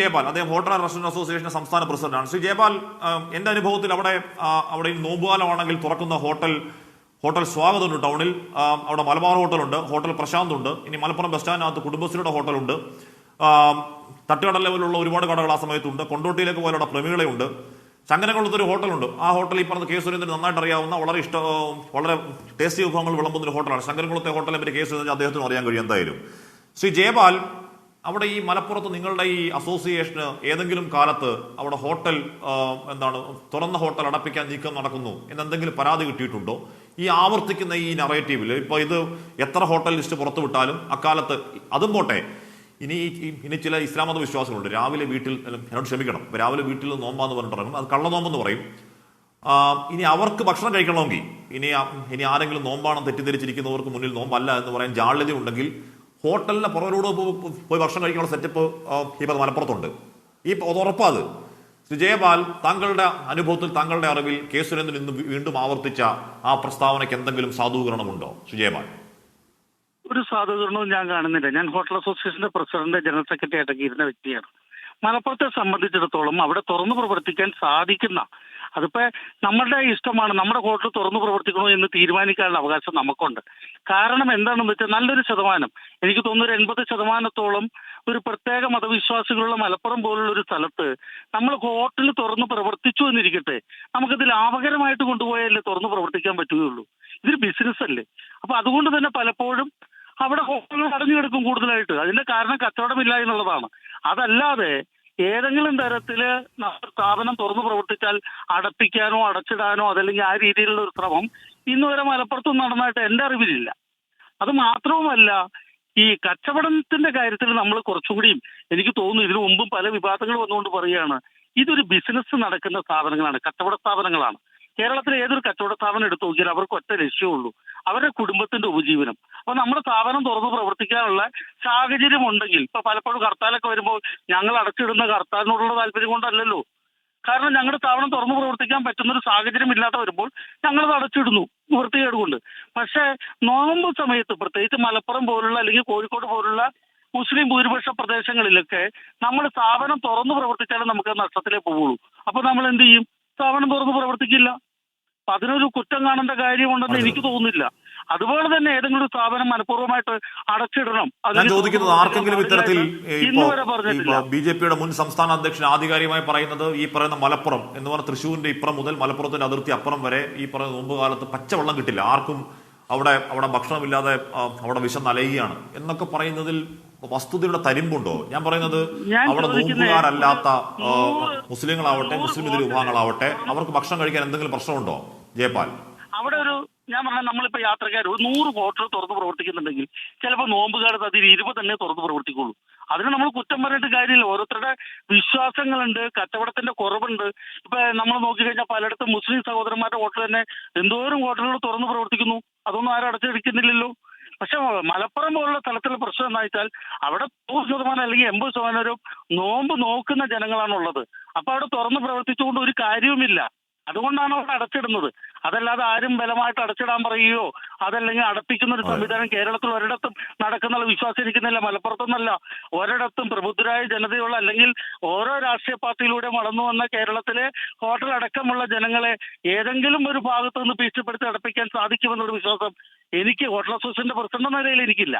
ജയപാൽ അദ്ദേഹം hotel and restaurant association സംസ്ഥാന പ്രസിഡന്റാണ്. ശ്രീ ജയപാൽ എന്റെ അനുഭവത്തിൽ അവിടെ അവിടെ നോമ്പുകാലമാണെങ്കിൽ തുറക്കുന്ന ഹോട്ടൽ ഹോട്ടൽ സ്വാഗതമുണ്ട് ടൗണിൽ. അവിടെ മലബാർ ഹോട്ടലുണ്ട് ഹോട്ടൽ പ്രശാന്ത് ഉണ്ട് ഇനി മലപ്പുറം ബസ് സ്റ്റാൻഡിനകത്ത് കുടുംബശ്രീയുടെ ഹോട്ടലുണ്ട്. തട്ടുകട ലെവലിലുള്ള ഒരുപാട് കടകൾ ആ സമയത്തുണ്ട്. കൊണ്ടോട്ടിയിലേക്ക് പോലുള്ള പ്രമികളയുണ്ട്. ചങ്ങനകുളത്തൊരു ഹോട്ടലുണ്ട്. ആ ഹോട്ടൽ ഈ പറഞ്ഞ കെ സുരേന്ദ്രൻ നന്നായിട്ട് അറിയാവുന്ന വളരെ ഇഷ്ട വളരെ ടേസ്റ്റി വിഭവങ്ങൾ വിളമ്പുന്ന ഒരു ഹോട്ടലാണ്. ശങ്കരകുളത്തെ ഹോട്ടലിനെ പറ്റി കെ സുരേന്ദ്രൻ അദ്ദേഹത്തിനും അറിയാൻ കഴിയും എന്തായാലും. ശ്രീ ജയപാൽ അവിടെ ഈ മലപ്പുറത്ത് നിങ്ങളുടെ ഈ അസോസിയേഷന് ഏതെങ്കിലും കാലത്ത് അവിടെ ഹോട്ടൽ എന്താണ് തുറന്ന ഹോട്ടൽ അടപ്പിക്കാൻ നീക്കം നടക്കുന്നു എന്നെന്തെങ്കിലും പരാതി കിട്ടിയിട്ടുണ്ടോ? ഈ ആവർത്തിക്കുന്ന ഈ നറേറ്റീവിൽ ഇപ്പൊ ഇത് എത്ര ഹോട്ടൽ ലിസ്റ്റ് പുറത്തു വിട്ടാലും അക്കാലത്ത് അതും പോട്ടെ. ഇനി ഇനി ചില ഇസ്ലാമത വിശ്വാസങ്ങളുണ്ട് രാവിലെ വീട്ടിൽ എന്നോട് ക്ഷമിക്കണം. രാവിലെ വീട്ടിൽ നോമ്പാന്ന് പറഞ്ഞിട്ടുണ്ടെങ്കിൽ അത് കള്ളനോമ്പെന്ന് പറയും. ഇനി അവർക്ക് ഭക്ഷണം കഴിക്കണമെങ്കിൽ ഇനി ഇനി ആരെങ്കിലും നോമ്പാണ് തെറ്റിദ്ധരിച്ചിരിക്കുന്നവർക്ക് മുന്നിൽ നോമ്പല്ല എന്ന് പറയാൻ ജാള്യത ഉണ്ടെങ്കിൽ ഹോട്ടലിന്റെ പുറകിലൂടെ പോയി ഭക്ഷണം കഴിക്കാനുള്ള സെറ്റപ്പ് ഇപ്പൊ മലപ്പുറത്തുണ്ട്. ഈ ഉറപ്പാത് ശ്രീ ജയപാൽ താങ്കളുടെ അനുഭവത്തിൽ താങ്കളുടെ അറിവിൽ കെ സുരേന്ദ്രൻ ഇന്ന് വീണ്ടും ആവർത്തിച്ച ആ പ്രസ്താവനയ്ക്ക് എന്തെങ്കിലും സാധൂകരണമുണ്ടോ ശ്രീ ജയപാൽ? ഒരു സാധൂകരണവും ഞാൻ കാണുന്നില്ല. ഞാൻ ഹോട്ടൽ അസോസിയേഷന്റെ പ്രസിഡന്റ് ജനറൽ സെക്രട്ടറി ആയിട്ടൊക്കെ ഇരുന്ന വ്യക്തിയാണ്. മലപ്പുറത്തെ സംബന്ധിച്ചിടത്തോളം അവിടെ തുറന്നു പ്രവർത്തിക്കാൻ സാധിക്കുന്ന അതിപ്പോ നമ്മളുടെ ഇഷ്ടമാണ് നമ്മുടെ ഹോട്ടൽ തുറന്നു പ്രവർത്തിക്കണോ എന്ന് തീരുമാനിക്കാനുള്ള അവകാശം നമുക്കുണ്ട്. കാരണം എന്താണെന്ന് വെച്ചാൽ നല്ലൊരു ശതമാനം എനിക്ക് തോന്നുന്നു ഒരു എൺപത് ശതമാനത്തോളം ഒരു പ്രത്യേക മതവിശ്വാസികളുള്ള മലപ്പുറം പോലുള്ള ഒരു സ്ഥലത്ത് നമ്മൾ ഹോട്ടൽ തുറന്നു പ്രവർത്തിച്ചു എന്നിരിക്കട്ടെ നമുക്കത് ലാഭകരമായിട്ട് കൊണ്ടുപോയാലേ തുറന്ന് പ്രവർത്തിക്കാൻ പറ്റുകയുള്ളൂ. ഇതൊരു ബിസിനസ് അല്ലേ? അപ്പൊ അതുകൊണ്ട് തന്നെ പലപ്പോഴും അവിടെ ഹോട്ടലുകൾ അടഞ്ഞു കിടക്കും കൂടുതലായിട്ട്. അതിന്റെ കാരണം കച്ചവടമില്ല എന്നുള്ളതാണ്. അതല്ലാതെ ഏതെങ്കിലും നമ്മുടെ സ്ഥാപനം തുറന്നു പ്രവർത്തിച്ചാൽ അടപ്പിക്കാനോ അടച്ചിടാനോ അതല്ലെങ്കിൽ ആ രീതിയിലുള്ള ഒരു ശ്രമം ഇന്ന് വരെ മലപ്പുറത്തും നടന്നതായിട്ട് എന്റെ അറിവിലില്ല. അത് മാത്രവുമല്ല ഈ കച്ചവടത്തിന്റെ കാര്യത്തിൽ നമ്മൾ കുറച്ചുകൂടിയും എനിക്ക് തോന്നുന്നു ഇതിനു മുമ്പും പല വിവാദങ്ങൾ വന്നുകൊണ്ട് പറയുകയാണ് ഇതൊരു ബിസിനസ് നടക്കുന്ന സ്ഥാപനങ്ങളാണ് കച്ചവട സ്ഥാപനങ്ങളാണ്. കേരളത്തിലെ ഏതൊരു കച്ചവട സ്ഥാപനം എടുത്തു നോക്കിയാൽ അവർക്ക് ഒറ്റ ലക്ഷ്യമുള്ളൂ അവരുടെ കുടുംബത്തിന്റെ ഉപജീവനം. അപ്പൊ നമ്മുടെ സ്ഥാപനം തുറന്ന് പ്രവർത്തിക്കാനുള്ള സാഹചര്യം ഉണ്ടെങ്കിൽ ഇപ്പൊ പലപ്പോഴും ഹർത്താലൊക്കെ വരുമ്പോൾ ഞങ്ങൾ അടച്ചിടുന്ന ഹർത്താലിനോടുള്ള താല്പര്യം കൊണ്ടല്ലല്ലോ. കാരണം ഞങ്ങളുടെ സ്ഥാപനം തുറന്നു പ്രവർത്തിക്കാൻ പറ്റുന്ന ഒരു സാഹചര്യം ഇല്ലാതെ വരുമ്പോൾ ഞങ്ങളത് അടച്ചിടുന്നു വൃത്തികേട് കൊണ്ട് പക്ഷേ നോമ്പ് സമയത്ത് പ്രത്യേകിച്ച് മലപ്പുറം പോലുള്ള അല്ലെങ്കിൽ കോഴിക്കോട് പോലുള്ള മുസ്ലിം ഭൂരിപക്ഷ പ്രദേശങ്ങളിലൊക്കെ നമ്മൾ സ്ഥാപനം തുറന്നു പ്രവർത്തിച്ചാലും നമുക്ക് നഷ്ടത്തിലേ പോവുള്ളൂ. അപ്പൊ നമ്മൾ എന്ത് ചെയ്യും? സ്ഥാപനം തുറന്നു പ്രവർത്തിക്കില്ല. അതിനൊരു കുറ്റം കാണേണ്ട കാര്യമുണ്ടെന്ന് എനിക്ക് തോന്നുന്നില്ല. അതുപോലെ തന്നെ ഏതെങ്കിലും ഒരു സ്ഥാപനം മനഃപൂർവമായിട്ട് അടച്ചിടണം. ഞാൻ ചോദിക്കുന്നത് ആർക്കെങ്കിലും ഇത്തരത്തിൽ ബി ജെ പിയുടെ മുൻ സംസ്ഥാന അധ്യക്ഷൻ ആധികാരികമായി പറയുന്നത് ഈ പറയുന്ന മലപ്പുറം എന്ന് പറഞ്ഞ തൃശ്ശൂരിന്റെ ഇപ്പുറം മുതൽ മലപ്പുറത്തിന്റെ അതിർത്തി അപ്പുറം വരെ ഈ പറയുന്ന മുമ്പ് കാലത്ത് പച്ചവെള്ളം കിട്ടില്ല. ആർക്കും അവിടെ അവിടെ ഭക്ഷണമില്ലാതെ അവിടെ വിഷം നലയുകയാണ് എന്നൊക്കെ പറയുന്നതിൽ വസ്തുതയുടെ തരിമ്പുണ്ടോ? ഞാൻ പറയുന്നത് അവിടെ നോമ്പുകാരല്ലാത്ത മുസ്ലിങ്ങളാവട്ടെ മുസ്ലിം ഇതിൽ വിഭാഗങ്ങളാവട്ടെ അവർക്ക് ഭക്ഷണം കഴിക്കാൻ എന്തെങ്കിലും പ്രശ്നമുണ്ടോ? ജയപാൽ. അവിടെ ഒരു ഞാൻ പറഞ്ഞ നമ്മളിപ്പോ യാത്രക്കാർ ഒരു നൂറ് ഹോട്ടൽ തുറന്ന് പ്രവർത്തിക്കുന്നുണ്ടെങ്കിൽ ചിലപ്പോൾ നോമ്പുകാലത്ത് അതിൽ ഇരുപത് തന്നെ തുറന്ന് പ്രവർത്തിക്കുള്ളൂ. അതിന് നമ്മൾ കുറ്റം പറഞ്ഞിട്ട് കാര്യമില്ല. ഓരോരുത്തരുടെ വിശ്വാസങ്ങളുണ്ട് കച്ചവടത്തിന്റെ കുറവുണ്ട്. ഇപ്പൊ നമ്മൾ നോക്കിക്കഴിഞ്ഞാൽ പലയിടത്തും മുസ്ലിം സഹോദരന്മാരുടെ ഹോട്ടൽ തന്നെ എന്തോരം ഹോട്ടലുകൾ തുറന്ന് പ്രവർത്തിക്കുന്നു. അതൊന്നും ആരും അടച്ചെടുക്കുന്നില്ലല്ലോ പക്ഷെ മലപ്പുറം പോലുള്ള സ്ഥലത്തുള്ള പ്രശ്നം എന്താ വെച്ചാൽ അവിടെ നൂറ് ശതമാനം അല്ലെങ്കിൽ എൺപത് ശതമാനം ഒരു നോമ്പ് നോക്കുന്ന ജനങ്ങളാണുള്ളത്. അപ്പൊ അവിടെ തുറന്ന് പ്രവർത്തിച്ചുകൊണ്ട് ഒരു കാര്യവുമില്ല. അതുകൊണ്ടാണ് അവിടെ അടച്ചിടുന്നത്. അതല്ലാതെ ആരും ബലമായിട്ട് അടച്ചിടാൻ പറയുകയോ അതല്ലെങ്കിൽ അടപ്പിക്കുന്ന ഒരു സംവിധാനം കേരളത്തിൽ ഒരിടത്തും നടക്കുന്നുള്ള വിശ്വാസം ഇരിക്കുന്നില്ല. മലപ്പുറത്തൊന്നല്ല. ഒരിടത്തും പ്രബുദ്ധരായ ജനതയുള്ള അല്ലെങ്കിൽ ഓരോ രാഷ്ട്രീയ പാർട്ടിയിലൂടെ വളർന്നു വന്ന കേരളത്തിലെ ഹോട്ടൽ അടക്കമുള്ള ജനങ്ങളെ ഏതെങ്കിലും ഒരു ഭാഗത്തുനിന്ന് ഭീഷണിപ്പെടുത്തി അടപ്പിക്കാൻ സാധിക്കുമെന്നൊരു വിശ്വാസം എനിക്ക് ഹോട്ടൽ അസോസിയേഷന്റെ പ്രസിഡന്റ് നിലയിൽ എനിക്കില്ല.